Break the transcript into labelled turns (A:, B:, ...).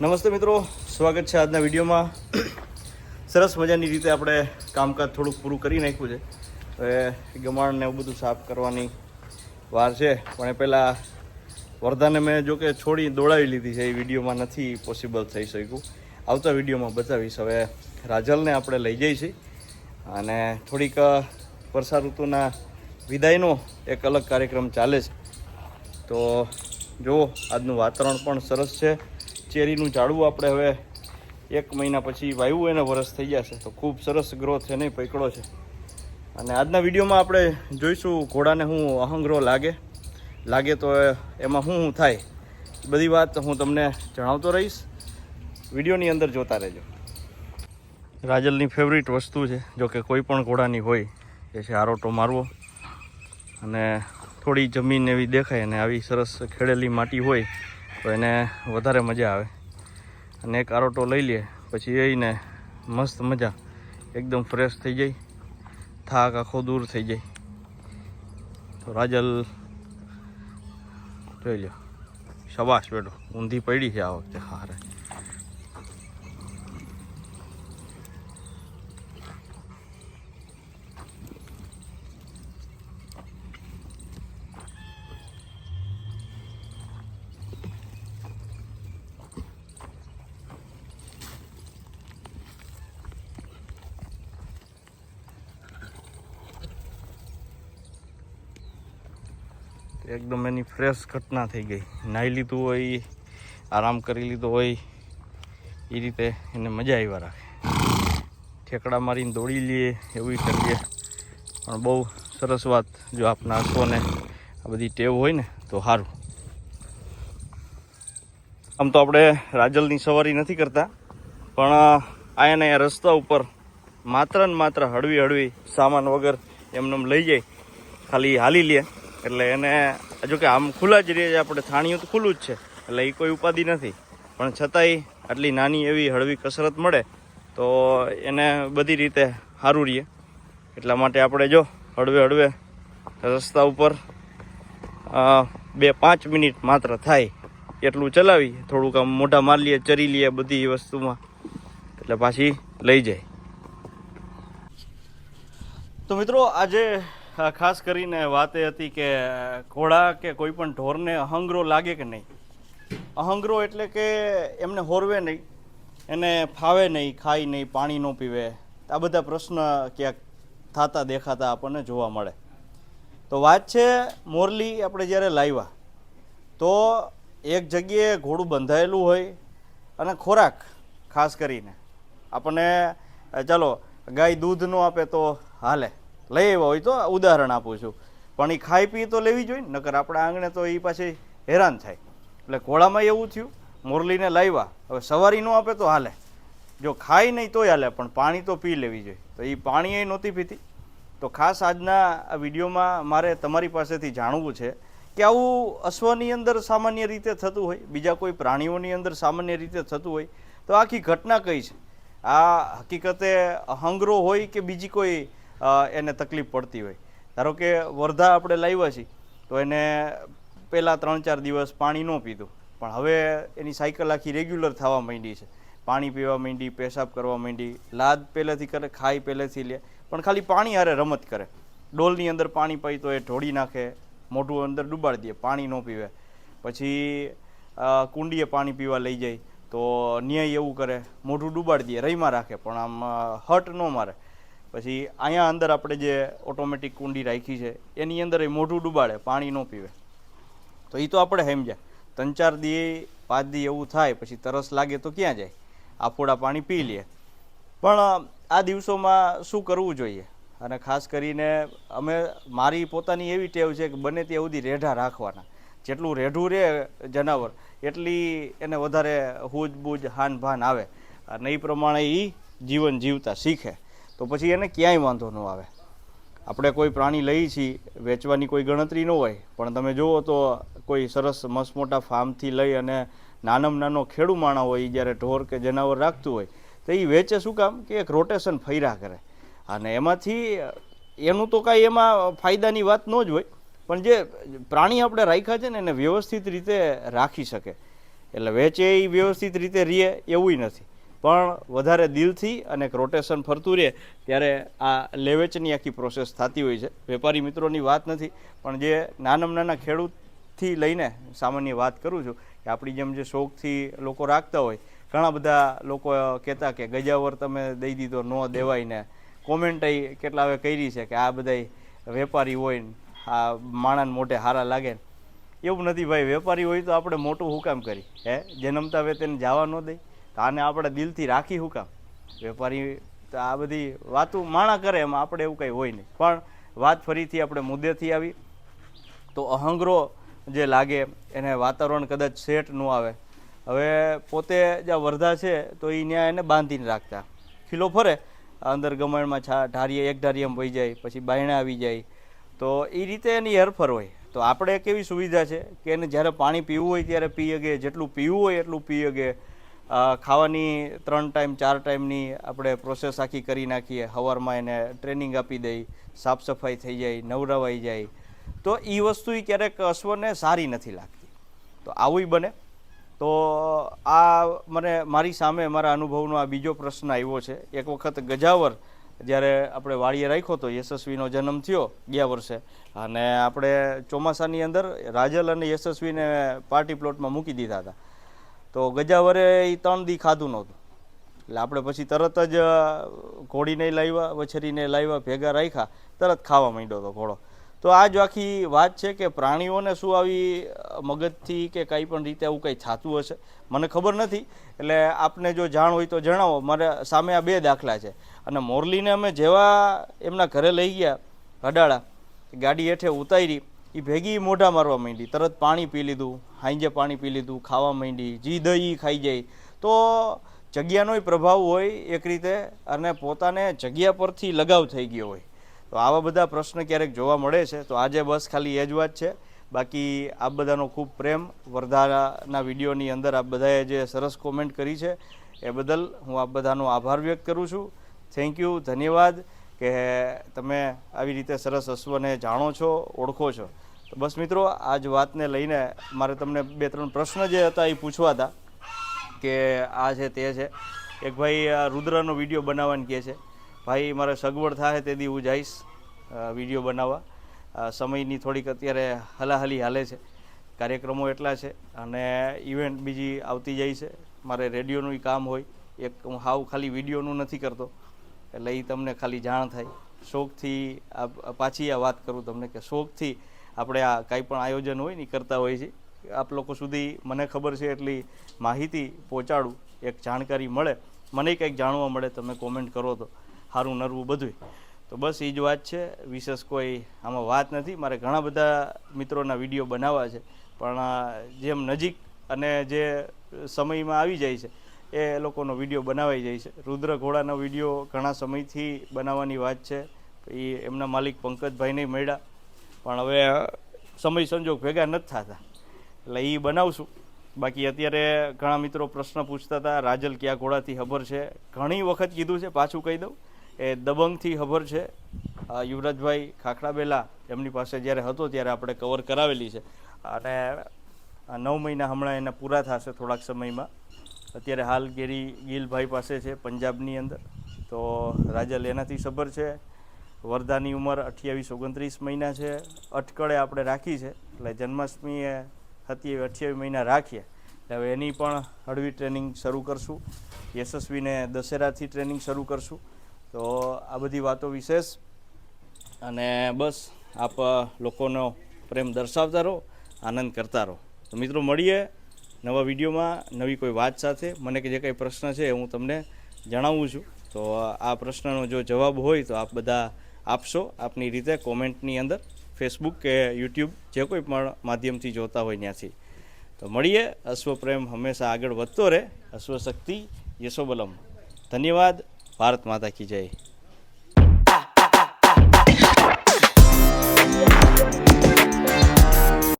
A: નમસ્તે મિત્રો, સ્વાગત છે આજના વિડીયોમાં. સરસ મજાની રીતે આપણે કામકાજ થોડુંક પૂરું કરી નાખ્યું છે. હવે ગમાણને એવું બધું સાફ કરવાની વાર છે. પણ એ પહેલાં વરદાને મેં જો કે છોડી દોડાવી લીધી છે. એ વિડીયોમાં નથી પોસિબલ થઈ શક્યું. આવતા વિડીયોમાં બતાવીશ. હવે રાજલને આપણે લઈ જઈએ છીએ. અને થોડીક વર્ષા ઋતુના વિદાયનો એક અલગ કાર્યક્રમ ચાલે છે. તો જુઓ, આજનું વાતાવરણ પણ સરસ છે. ચેરીનું ઝાડવું આપણે હવે એક મહિના પછી વાવ્યું એને વરસ થઈ જશે. તો ખૂબ સરસ ગ્રોથ નહીં પકડો છે. અને આજના વિડીયોમાં આપણે જોઈશું ઘોડાને હું અહંગ્રો લાગે. લાગે તો એમાં શું શું થાય? બધી વાત હું તમને જણાવતો રહીશ. વિડીયોની અંદર જોતા રહેજો. રાજલની ફેવરિટ વસ્તુ છે, જો કે કોઈ પણ ઘોડાની હોય, એ છે આરોટો મારવો. અને થોડી જમીન એવી દેખાય અને આવી સરસ ખેડેલી માટી હોય તો એને વધારે મજા આવે. અને એક આરોટો લઈ લે, પછી એને મસ્ત મજા. એકદમ ફ્રેશ થઈ જાય. થાક આખો દૂર થઈ જાય. તો રાજલ, જોઈ લ્યો. શબાશ બેટો. ઊંધી પડી છે આ વખતે. હારે. એકદમ એની ફ્રેશ ઘટના થઈ ગઈ. નાહી લીધું હોય, આરામ કરી લીધો હોય, એ રીતે એને મજા આવ્યા રાખે. ઠેકડા મારીને દોડી લઈએ, એવું કરીએ. પણ બહુ સરસ વાત જો આપના આંખોને આ બધી ટેવ હોય ને, તો સારું આમ તો આપણે રાજલની સવારી નથી કરતા, પણ અહીંયા ને અહીંયા રસ્તા ઉપર માત્ર ને માત્ર હળવી હળવી સામાન વગર એમને એમ લઈ જાય. ખાલી હાલી લે. એટલે એને, જો કે આમ ખુલ્લા જ રહે છે, આપણે થાણિયું તો ખુલ્લું જ છે. એટલે એ કોઈ ઉપાધિ નથી. પણ છતાંય આટલી નાની એવી હળવી કસરત મળે, તો એને બધી રીતે સારું રહીએ એટલા માટે આપણે જો હળવે હળવે રસ્તા ઉપર બે પાંચ મિનિટ માત્ર થાય એટલું ચલાવી, થોડુંક આમ મોઢા મારી લઈએ, ચરી લઈએ બધી વસ્તુમાં, એટલે પાછી લઈ જાય. તો મિત્રો, આજે ખાસ કરીને વાત એ હતી કે ઘોડા કે કોઈ પણ ઢોરને અહંગ્રો લાગે કે નહીં? અહંગ્રો એટલે કે એમને હોરવે નહીં, એને ફાવે નહીં, ખાય નહીં, પાણી ન પીવે. આ બધા પ્રશ્ન ક્યાંક થતા દેખાતા આપણને જોવા મળે. તો વાત છે મોરલી આપણે જ્યારે લાવ્યા, તો એક જગ્યાએ ઘોડું બંધાયેલું હોય અને ખોરાક, ખાસ કરીને. આપણને ચાલો, ગાય દૂધ ન આપે તો હાલે. લઈ આવ્યા હોય તો ઉદાહરણ આપું છું. પણ એ ખાઈ પી તો લેવી જોઈએ નકર આપણા આંગણે તો એ પાછી હેરાન થાય. એટલે ઘોડામાં એવું થયું, મોરલીને લાવ્યા. હવે સવારી ન આપે તો હાલે. જો ખાય નહીં તોય હાલે, પણ પાણી તો પી લેવી જોઈએ. તો એ પાણી એ નહોતી પીતી તો ખાસ આજના વિડીયોમાં મારે તમારી પાસેથી જાણવું છે કે આવું અશ્વની અંદર સામાન્ય રીતે થતું હોય, બીજા કોઈ પ્રાણીઓની અંદર સામાન્ય રીતે થતું હોય, તો આખી ઘટના કઈ છે? આ હકીકતે હંગરો હોય કે બીજી કોઈ એને તકલીફ પડતી હોય. ધારો કે વર્ધા આપણે લાવ્યા છીએ, તો એને પહેલાં ત્રણ ચાર દિવસ પાણી ન પીધું. પણ હવે એની સાયકલ આખી રેગ્યુલર થવા માંડી છે. પાણી પીવા માંડી, પેશાબ કરવા માંડી, લાદ પહેલેથી કરે, ખાઈ પહેલેથી લે, પણ ખાલી પાણી હારે રમત કરે. ડોલની અંદર પાણી પાઈ તો એ ઢોળી નાખે, મોઢું અંદર ડૂબાડી દે, પાણી ન પીવે. પછી કુંડીએ પાણી પીવા લઈ જાય, તો ન્યાય એવું કરે, મોઢું ડૂબાડી દે રહીમાં રાખે, પણ આમ હટ ન મારે. પછી અહીંયા અંદર આપણે જે ઓટોમેટિક કુંડી રાખી છે, એની અંદર એ મોઢું ડૂબાડે, પાણી ન પીવે. તો એ તો આપણે સમજ્યા. ત્રણ ચાર દી, પાંચ દી એવું થાય, પછી તરસ લાગે તો ક્યાં જાય? આફોડા પાણી પી લે. પણ આ દિવસોમાં શું કરવું જોઈએ? અને ખાસ કરીને અમે, મારી પોતાની એવી ટેવ છે કે બને ત્યાં સુધી રેઢા રાખવાના. જેટલું રેઢું રહે જનાવર, એટલી એને વધારે હૂજ બૂજ હાન ભાન આવે. અને એ પ્રમાણે એ જીવન જીવતા શીખે. તો પછી એને ક્યાંય વાંધો ન આવે. આપણે કોઈ પ્રાણી લઈએ છીએ, વેચવાની કોઈ ગણતરી ન હોય, પણ તમે જુઓ તો કોઈ સરસ મસ્ત મોટા ફાર્મથી લઈ અને નાનામાં નાનો ખેડુ માણા હોય એ જ્યારે ઢોર કે જનાવર રાખતું હોય, તો એ વેચે શું કામ? કે એક રોટેશન ફર્યા કરે. અને એમાંથી, એનું તો કાંઈ એમાં ફાયદાની વાત ન જ હોય, પણ જે પ્રાણી આપણે રાખ્યા છે ને, એને વ્યવસ્થિત રીતે રાખી શકે. એટલે વેચે એ વ્યવસ્થિત રીતે રીએ એવું નથી. પણ વધારે દિલથી અને એક રોટેશન ફરતું રહે ત્યારે આ લેવેચની આખી પ્રોસેસ થતી હોય છે. વેપારી મિત્રોની વાત નથી, પણ જે નાનામાં નાના ખેડૂતથી લઈને સામાન્ય વાત કરું છું કે આપણી જેમ જે શોખથી લોકો રાખતા હોય, ઘણા બધા લોકો કહેતા કે ગજાવર તમે દઈ દીધો, ન દેવાય ને. કોમેન્ટ કેટલા હવે કરી છે કે આ બધા વેપારી હોય આ માણસને મોઢે હારા લાગે ને. એવું નથી ભાઈ, વેપારી હોય તો આપણે મોટું હુકામ કરી? હે? જન્મતા હવે તેને જવા ન દઈ તો આને આપણે દિલથી રાખી હુકામ વેપારી તો આ બધી વાતો માણા કરે, એમાં આપણે એવું કંઈ હોય નહીં. પણ વાત ફરીથી આપણે મુદ્દેથી આવી. તો અહંગરો જે લાગે, એને વાતાવરણ કદાચ સેટ ન આવે. હવે પોતે જ્યાં વર્ધા છે, તો એ ત્યાં એને બાંધીને રાખતા. ખીલો ફરે, અંદર ગમણમાં છા, ઢારીએ એક ઢારીએમ વહી જાય, પછી બાયણા આવી જાય. તો એ રીતે એની હેરફર હોય. તો આપણે કેવી સુવિધા છે કે એને જ્યારે પાણી પીવું હોય, ત્યારે પી શકે, જેટલું પીવું હોય, એટલું પી શકે. ખાવાની ત્રણ ટાઈમ, ચાર ટાઈમની આપણે પ્રોસેસ આખી કરી નાખીએ. સવારમાં એને ટ્રેનિંગ આપી દઈ, સાફ સફાઈ થઈ જાય, નવરાવાઈ જાય. તો એ વસ્તુ ક્યારેક અશ્વને સારી નથી લાગતી. તો આવું બને. તો આ મને મારી સામે મારા અનુભવનો આ બીજો પ્રશ્ન આવ્યો છે. એક વખત ગજાવર જ્યારે આપણે વાળીએ રાખ્યો હતો યશસ્વીનો જન્મ થયો ગયા વર્ષે. અને આપણે ચોમાસાની અંદર રાજલ અને યશસ્વીને પાર્ટી પ્લોટમાં મૂકી દીધા હતા. તો ગજાવરે એ ત્રણ દી ખાધું નહોતું. એટલે આપણે પછી તરત જ ઘોડીને લાવ્યા, વછરીને લાવ્યા, ભેગા રાખ્યા, તરત ખાવા માંડ્યો હતો ઘોડો. તો આ જ આખી વાત છે કે પ્રાણીઓને શું આવી મગજથી કે કંઈ પણ રીતે આવું કંઈ થતું હશે? મને ખબર નથી. એટલે આપને જો જાણ હોય તો જણાવો. મારે સામે આ બે દાખલા છે. અને મોરલીને અમે જેવા એમના ઘરે લઈ ગયા, હડાળા ગાડી હેઠે ઉતારી એ ભેગી મોઢા મારવા માંડી. તરત પાણી પી લીધું. હાંજે પાણી પી લીધું, ખાવા માંડી, જી દહીં ખાઈ જાય. તો જગ્યાનોય પ્રભાવ હોય એક રીતે અને પોતાને જગ્યા પરથી લગાવ થઈ ગયો હોય. તો આવા બધા પ્રશ્ન ક્યારેક જોવા મળે છે. તો આજે બસ ખાલી એ જ વાત છે. બાકી આપ બધાનો ખૂબ પ્રેમ. વર્ધાના વિડીયોની અંદર આપ બધાએ જે સરસ કોમેન્ટ કરી છે, એ બદલ હું આપ બધાનો આભાર વ્યક્ત કરું છું. થેન્ક યુ ધન્યવાદ. કે તમે આવી રીતે સરસ અશ્વને જાણો છો, ઓળખો છો. બસ મિત્રો આ જ વાતને લઈને મારે તમને બે ત્રણ પ્રશ્ન જે હતા એ પૂછવા હતા કે આ છે તે છે. એક ભાઈ, આ રુદ્રનો વીડિયો બનાવવાનું કહે છે. ભાઈ, મારે સગવડ થાય તે દી હું જઈશ વીડિયો બનાવવા. સમયની થોડીક અત્યારે હલાહલી હાલે છે. કાર્યક્રમો એટલા છે અને ઇવેન્ટ બીજી આવતી જાય છે. મારે રેડિયોનું કામ હોય. એક હું હાવ ખાલી વિડીયોનું નથી કરતો. એટલે એ તમને ખાલી જાણ થાય. શોખથી પાછી આ વાત કરું તમને કે શોખથી આપણે આ કાંઈ પણ આયોજન હોય ને કરતા હોઈએ છીએ આપ લોકો સુધી મને ખબર છે એટલી માહિતી પહોંચાડું, એક જાણકારી મળે, મને કંઈક જાણવા મળે તમે કોમેન્ટ કરો તો સારું નરવું બધું તો બસ એ જ વાત છે, વિશેષ કોઈ આમાં વાત નથી, મારે ઘણા બધા મિત્રોના વીડિયો બનાવવા છે, પણ જેમ નજીક અને જે સમયમાં આવી જાય છે, એ લોકોનો વીડિયો બનાવાઈ જાય છે. રુદ્ર ઘોડાનો વીડિયો ઘણા સમયથી બનાવવાની વાત છે એ એમના માલિક પંકજભાઈ નહીં મળ્યા પણ હવે સમય સંજોગ ભેગા નથી થતા. એટલે એ બનાવશું. બાકી અત્યારે ઘણા મિત્રો પ્રશ્ન પૂછતા હતા, રાજલ ક્યાં ઘોડાથી ખબર છે? ઘણી વખત કીધું છે, પાછું કહી દઉં. એ દબંગથી ખબર છે. યુવરાજભાઈ ખાખડાબેલા એમની પાસે જ્યારે હતો ત્યારે આપણે કવર કરાવેલી છે. અને નવ મહિના હમણાં એના પૂરા થશે થોડાક સમયમાં. અત્યારે હાલ ગેરી ગિલભાઈ પાસે છે, પંજાબની અંદર. તો રાજલ એનાથી સબર છે. વર્ધાની ઉંમર અઠ્યાવીસ, ઓગણત્રીસ મહિના છે. અટકળે આપણે રાખી છે. એટલે જન્માષ્ટમીએ સત્યાવીસ અઠ્યાવીસ મહિના રાખીએ. એટલે હવે એની પણ હળવી ટ્રેનિંગ શરૂ કરશું. યશસ્વીને દશેરાથી ટ્રેનિંગ શરૂ કરશું. તો આ બધી વાતો વિશેષ. અને બસ, આપ લોકોનો પ્રેમ દર્શાવતા રહો, આનંદ કરતા રહો. તો મિત્રો, મળીએ નવા વિડીયોમાં નવી કોઈ વાત સાથે. મને કે જે કંઈ પ્રશ્ન છે હું તમને જણાવું છું. તો આ પ્રશ્નનો જો જવાબ હોય તો આપ બધા આપશો આપની રીતે કોમેન્ટની અંદર ફેસબુક કે યુટ્યુબ જે કોઈ પણ માધ્યમથી જોતા હોય ત્યાંથી. તો મળીએ, અશ્વપ્રેમ હંમેશા આગળ વધતો રહે. અશ્વશક્તિ યશોબલમ. ધન્યવાદ. ભારત માતા કી જય.